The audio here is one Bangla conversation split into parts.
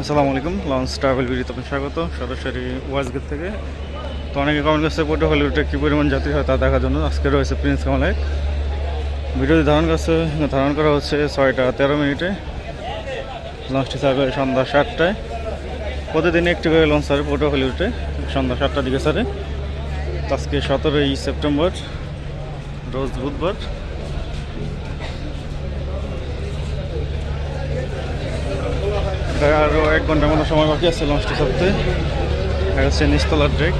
আসসালামু আলাইকুম লঞ্চ ট্রাভেল ভিডিও আপনার স্বাগত, সরাসরি ওয়াজগেট থেকে। তো অনেকে কমেন্ট করছে পোর্টো হলিউডে কী পরিমাণ যাত্রী হয় তা দেখার জন্য? আজকে রয়েছে প্রিন্স কামালায় ভিডিওটি ধারণ করছে, ধারণ করা হচ্ছে ছয়টা তেরো মিনিটে। লঞ্চটি ছাড়বে সন্ধ্যা সাতটায়। প্রতিদিন একটি করে লঞ্চ ছাড়ে পোর্টো হলিউডে সন্ধ্যা সাতটার দিকে ছাড়ে। আজকে সতেরোই সেপ্টেম্বর, রোজ বুধবার। আরও এক ঘণ্টার মতো সময় বাকি আছে লঞ্চটি ছাড়তে। এটা হচ্ছে ড্রেক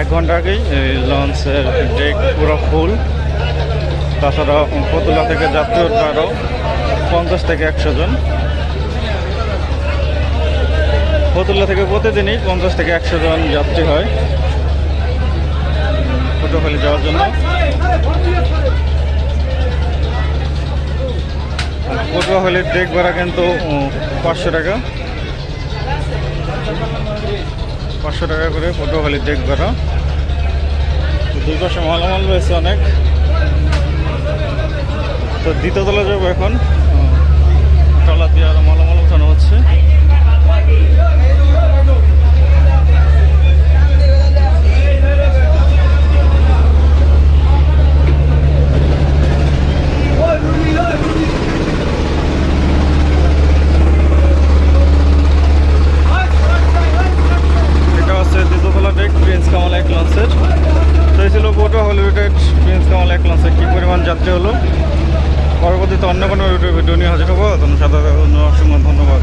এক ঘণ্টা আগেই এই লঞ্চের ড্রেক পুরো ফুল তাছাড়া ফতুল্লা থেকে যাত্রী উঠবে আরও পঞ্চাশ থেকে একশো জন। ফতুল্লা থেকে প্রতিদিনই পঞ্চাশ থেকে একশো জন যাত্রী হয়। পটুয়াখালী যাওয়ার জন্য। পটুয়াখালীর ডেক ভাড়া কিন্তু পাঁচশো টাকা। পাঁচশো টাকা করে পটুয়াখালীর ডেক ভাড়া। দুই পাশে মালামাল রয়েছে অনেক। তো দ্বিতীয়তলা যাব এখন। টলা দিয়ে আরও মালামাল উঠানো হচ্ছে এটা হচ্ছে দ্বিতীয়তলা ডেক প্রিন্স কামাল এক লঞ্চের। তো এই ছিল বোটো রুটেড প্রিন্স কামাল এক লঞ্চের কী পরিমাণ যাত্রী হলো? পরবর্তীতে অন্য কোনো রুটের ভিডিও নিয়ে হাজির হব। তোমার সাথে অসংখ্য ধন্যবাদ।